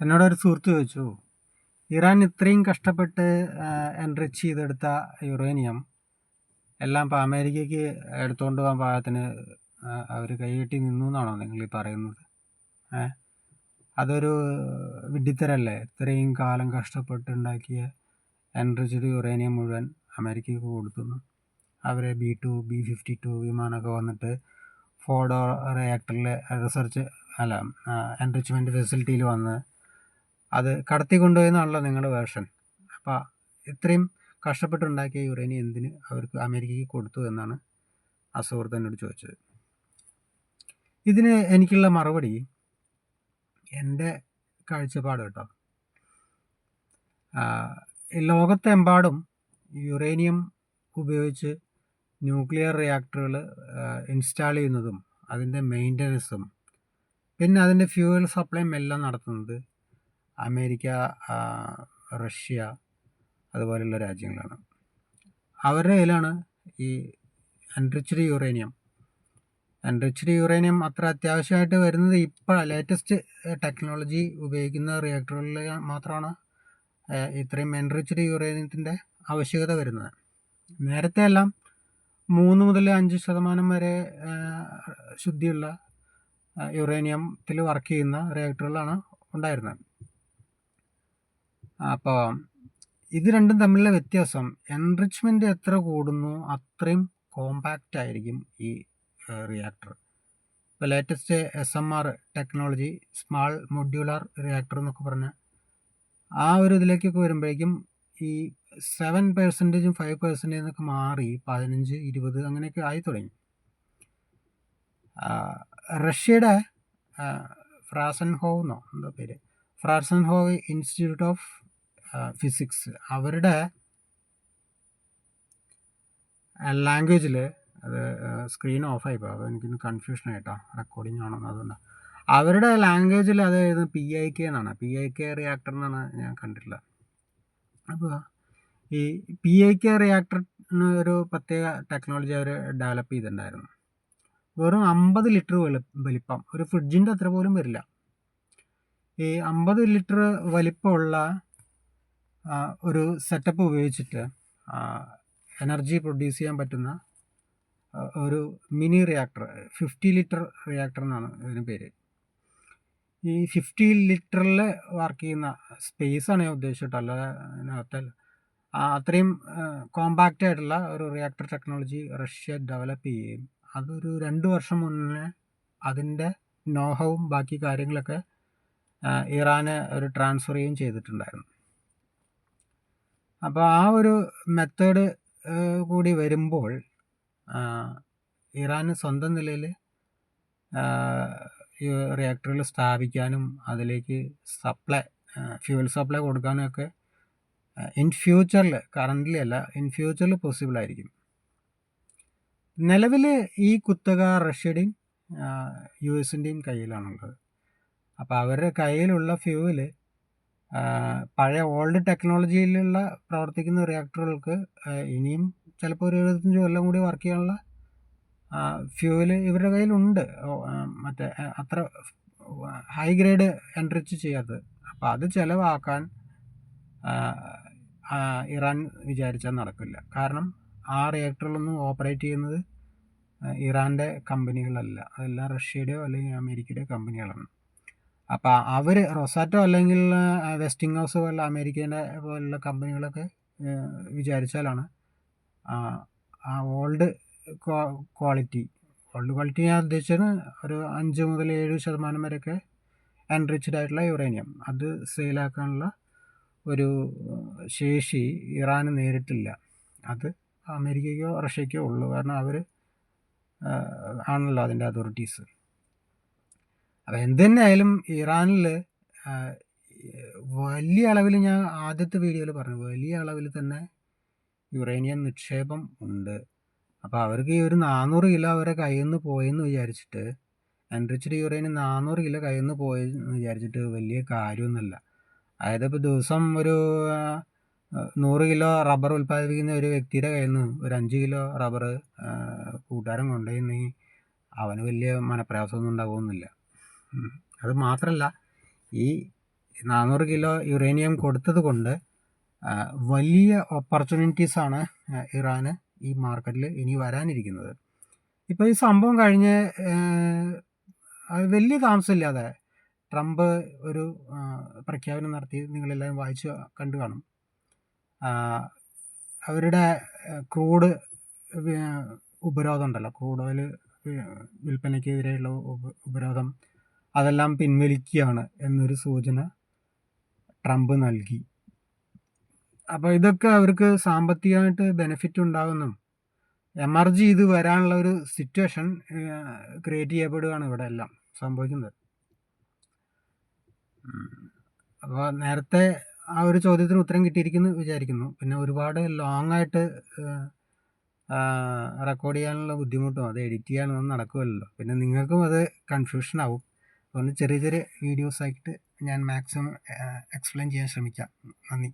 എന്നോടൊരു സുഹൃത്ത് ചോദിച്ചു ഇറാൻ ഇത്രയും കഷ്ടപ്പെട്ട് എൻറിച്ച് ചെയ്തെടുത്ത യുറേനിയം എല്ലാം ഇപ്പോൾ അമേരിക്കയ്ക്ക് എടുത്തുകൊണ്ട് പോകാൻ പാകത്തിന് അവർ കൈകെട്ടി നിന്നു എന്നാണോ നിങ്ങൾ ഈ പറയുന്നത്? അതൊരു വിഡ്ഢിത്തരല്ലേ? ഇത്രയും കാലം കഷ്ടപ്പെട്ടുണ്ടാക്കിയ എൻറിച്ച്ഡ് യുറേനിയം മുഴുവൻ അമേരിക്കയ്ക്ക് കൊടുത്തുന്നു. അവരെ B two B fifty two വിമാനമൊക്കെ വന്നിട്ട് ഫോഡോ റിയാക്ടറിലെ റിസർച്ച് അല്ല എൻറിച്ച്മെന്റ് ഫെസിലിറ്റിയിൽ വന്ന് അത് കടത്തി കൊണ്ടുപോയെന്നാണല്ലോ നിങ്ങളുടെ വേർഷൻ. അപ്പോൾ ഇത്രയും കഷ്ടപ്പെട്ടുണ്ടാക്കിയ യുറേനിയം എന്തിന് അവർക്ക് അമേരിക്കയ്ക്ക് കൊടുത്തു എന്നാണ് ആ ചോദിച്ചത്. ഇതിന് എനിക്കുള്ള മറുപടി എന്റെ കാഴ്ചപ്പാട് കേട്ടോ. ലോകത്തെമ്പാടും യുറേനിയം ഉപയോഗിച്ച് ന്യൂക്ലിയർ റിയാക്ടറുകൾ ഇൻസ്റ്റാൾ ചെയ്യുന്നതും അതിന്റെ മെയിന്റനൻസും പിന്നെ അതിന്റെ ഫ്യൂവൽ സപ്ലൈയും എല്ലാം നടത്തുന്നത് അമേരിക്ക റഷ്യ അതുപോലെയുള്ള രാജ്യങ്ങളാണ്. അവരുടെ കയ്യിലാണ് ഈ അൻറിച്ച്ഡ് യുറേനിയം. അൻറിച്ച്ഡ് യുറേനിയം അത്ര അത്യാവശ്യമായിട്ട് വരുന്നത് ഇപ്പോൾ ലേറ്റസ്റ്റ് ടെക്നോളജി ഉപയോഗിക്കുന്ന റിയാക്ടറുകളിൽ മാത്രമാണ് ഇത്രയും എൻറിച്ച്ഡ് യുറേനിയത്തിന്റെ ആവശ്യകത വരുന്നത്. നേരത്തെ എല്ലാം മൂന്ന് മുതൽ അഞ്ച് ശതമാനം വരെ ശുദ്ധിയുള്ള യുറേനിയത്തിൽ വർക്ക് ചെയ്യുന്ന റിയാക്ടറുകളാണ് ഉണ്ടായിരുന്നത്. അപ്പോൾ ഇത് രണ്ടും തമ്മിലുള്ള വ്യത്യാസം. എൻറിച്ച്മെന്റ് എത്ര കൂടുന്നു അത്രയും കോമ്പാക്റ്റ് ആയിരിക്കും ഈ റിയാക്ടർ ഇപ്പോൾ latest S M R technology small modular reactor എന്നൊക്കെ പറഞ്ഞ ആ ഒരു ഇതിലേക്കൊക്കെ വരുമ്പോഴേക്കും ഈ സെവൻ പെർസെന്റേജും ഫൈവ് പെർസെന്റേജ് എന്നൊക്കെ മാറി പതിനഞ്ച് ഇരുപത് അങ്ങനെയൊക്കെ ആയി തുടങ്ങി. റഷ്യയുടെ ഫ്രാസൻഹോ എന്നോ എന്താ പേര്? ഫ്രാസൻഹോവ് ഇൻസ്റ്റിറ്റ്യൂട്ട് ഓഫ് ഫിസിക്സ് അവരുടെ ലാംഗ്വേജിൽ അത് സ്ക്രീൻ ഓഫ് പോകും അപ്പോൾ എനിക്കൊന്ന് കൺഫ്യൂഷൻ ആയിട്ടോ റെക്കോർഡിംഗ് ആണോ അതുകൊണ്ട്. അവരുടെ ലാംഗ്വേജിൽ അത് പി ഐ കെ എന്നാണ്. പി ഐ കെ റിയാക്ടർ എന്നാണ് ഞാൻ കണ്ടിട്ടില്ല അപ്പോൾ ഈ പി ഐ കെ റിയാക്ടറിന് ഒരു പ്രത്യേക ടെക്നോളജി അവർ ഡെവലപ്പ് ചെയ്തിട്ടുണ്ടായിരുന്നു. വെറും അമ്പത് ലിറ്റർ വലി വലിപ്പം. ഒരു ഫ്രിഡ്ജിന്റെ അത്ര പോലും വരില്ല. ഈ അമ്പത് ലിറ്റർ വലിപ്പമുള്ള ഒരു സെറ്റപ്പ് ഉപയോഗിച്ചിട്ട് എനർജി പ്രൊഡ്യൂസ് ചെയ്യാൻ പറ്റുന്ന ഒരു mini reactor fifty litre reactor എന്നാണ് ഇതിന് പേര്. ഈ ഫിഫ്റ്റി ലിറ്ററിൽ വർക്ക് ചെയ്യുന്ന സ്പേസാണ് ഞാൻ ഉദ്ദേശിച്ചിട്ട് അല്ലാതെ അത്രയും കോമ്പാക്റ്റ് ആയിട്ടുള്ള ഒരു റിയാക്ടർ ടെക്നോളജി റഷ്യ ഡെവലപ്പ് ചെയ്യുകയും അതൊരു രണ്ട് വർഷം മുന്നേ അതിന്റെ നോഹവും ബാക്കി കാര്യങ്ങളൊക്കെ ഇറാന് ഒരു ട്രാൻസ്ഫർ ചെയ്യുകയും ചെയ്തിട്ടുണ്ടായിരുന്നു. അപ്പോൾ ആ ഒരു മെത്തേഡ് കൂടി വരുമ്പോൾ ഇറാന് സ്വന്തം നിലയിൽ ഈ റിയാക്ടറുകൾ സ്ഥാപിക്കാനും അതിലേക്ക് സപ്ലൈ ഫ്യൂവൽ സപ്ലൈ കൊടുക്കാനും ഒക്കെ ഇൻ ഫ്യൂച്ചറിൽ കറന്റിലി അല്ല ഇൻ ഫ്യൂച്ചറിൽ പോസിബിൾ ആയിരിക്കും. നിലവിൽ ഈ കുത്തക റഷ്യയുടെയും യു എസിന്റെയും കയ്യിലാണുള്ളത്. അപ്പോൾ അവരുടെ കയ്യിലുള്ള ഫ്യൂവൽ പഴയ ഓൾഡ് ടെക്നോളജിയിലുള്ള പ്രവർത്തിക്കുന്ന റിയാക്ടറുകൾക്ക് ഇനിയും ചിലപ്പോൾ ഒരു എഴുപത്തഞ്ച് കൊല്ലം കൂടി വർക്ക് ചെയ്യാനുള്ള ഫ്യൂവൽ ഇവരുടെ കയ്യിലുണ്ട്. മറ്റേ അത്ര ഹൈ ഗ്രേഡ് എൻട്രിച്ച് ചെയ്യാത്തത്. അപ്പോൾ അത് ചിലവാക്കാൻ ഇറാൻ വിചാരിച്ചാൽ നടക്കില്ല. കാരണം ആ റിയാക്ടറിലൊന്നും ഓപ്പറേറ്റ് ചെയ്യുന്നത് ഇറാന്റെ കമ്പനികളല്ല. അതെല്ലാം റഷ്യയുടെയോ അല്ലെങ്കിൽ അമേരിക്കയുടെയോ കമ്പനികളാണ്. അപ്പോൾ അവർ റൊസാറ്റോ അല്ലെങ്കിൽ വെസ്റ്റിംഗ് ഹൗസ് പോലുള്ള അമേരിക്കേന്റെ പോലുള്ള കമ്പനികളൊക്കെ വിചാരിച്ചാലാണ് ആ ഓൾഡ് ക്വാളിറ്റി ഓൾഡ് ക്വാളിറ്റി ഞാൻ ഉദ്ദേശിച്ചത് ഒരു അഞ്ച് മുതൽ ഏഴ് ശതമാനം വരെയൊക്കെ എൻറിച്ച്ഡ് ആയിട്ടുള്ള യുറേനിയം അത് സെയിലാക്കാനുള്ള ഒരു ശേഷി ഇറാന് നേരിട്ടില്ല. അത് അമേരിക്കയ്ക്കോ റഷ്യയ്ക്കോ ഉള്ളൂ. കാരണം അവർ ആണല്ലോ അതിന്റെ അതോറിറ്റീസ് അപ്പോൾ എന്ത് തന്നെ ആയാലും ഇറാനിൽ വലിയ അളവിൽ ഞാൻ ആദ്യത്തെ വീഡിയോയിൽ പറഞ്ഞു വലിയ അളവിൽ തന്നെ യുറേനിയം നിക്ഷേപം ഉണ്ട്. അപ്പോൾ അവർക്ക് ഈ ഒരു നാനൂറ് കിലോ അവരെ കയ്യിൽ നിന്ന് പോയെന്ന് വിചാരിച്ചിട്ട് എൻറിച്ച്ഡ് യുറേനിയം നാനൂറ് കിലോ കയ്യിൽ നിന്ന് പോയെന്ന് വിചാരിച്ചിട്ട് വലിയ കാര്യമൊന്നുമല്ല. അതായത് ഇപ്പോൾ ദിവസം ഒരു നൂറ് കിലോ റബ്ബർ ഉൽപ്പാദിപ്പിക്കുന്ന ഒരു വ്യക്തിയുടെ കയ്യിൽ നിന്ന് ഒരു അഞ്ച് കിലോ റബ്ബർ കൂട്ടുകാരൻ കൊണ്ടുപോയി അവന് വലിയ മനപ്രയാസമൊന്നും ഉണ്ടാകുമൊന്നുമില്ല അത് മാത്രമല്ല ഈ നാനൂറ് കിലോ യുറേനിയം കൊടുത്തത് കൊണ്ട് വലിയ ഓപ്പർച്യൂണിറ്റീസാണ് ഇറാന് ഈ മാർക്കറ്റിൽ ഇനി വരാനിരിക്കുന്നത്. ഇപ്പോൾ ഈ സംഭവം കഴിഞ്ഞ് വലിയ താമസമില്ലാതെ ട്രംപ് ഒരു പ്രഖ്യാപനം നടത്തി നിങ്ങളെല്ലാവരും വായിച്ച് കണ്ടു കാണും. അവരുടെ ക്രൂഡ് ഉപരോധം ഉണ്ടല്ലോ ക്രൂഡ് ഓയിൽ വിൽപ്പനയ്ക്കെതിരെയുള്ള ഉപരോധം അതെല്ലാം പിൻവലിക്കുകയാണ് എന്നൊരു സൂചന ട്രംപ് നൽകി. അപ്പോൾ ഇതൊക്കെ അവർക്ക് സാമ്പത്തികമായിട്ട് ബെനിഫിറ്റ് ഉണ്ടാകുന്നു. എമർജ് ഇത് വരാനുള്ള ഒരു സിറ്റുവേഷൻ ക്രിയേറ്റ് ചെയ്യപ്പെടുകയാണ് ഇവിടെ എല്ലാം സംഭവിക്കുന്നത്. അപ്പോൾ നേരത്തെ ആ ഒരു ചോദ്യത്തിന് ഉത്തരം കിട്ടിയിരിക്കുന്നു വിചാരിക്കുന്നു. പിന്നെ ഒരുപാട് ലോങ് ആയിട്ട് റെക്കോർഡ് ചെയ്യാനുള്ള ബുദ്ധിമുട്ടും അത് എഡിറ്റ് ചെയ്യാനൊന്നും നടക്കുമല്ലോ. പിന്നെ നിങ്ങൾക്കും അത് കൺഫ്യൂഷൻ ആവും. അതുകൊണ്ട് ചെറിയ ചെറിയ വീഡിയോസ് ആയിട്ട് ഞാൻ മാക്സിമം എക്സ്പ്ലെയിൻ ചെയ്യാൻ ശ്രമിക്കാം. നന്ദി.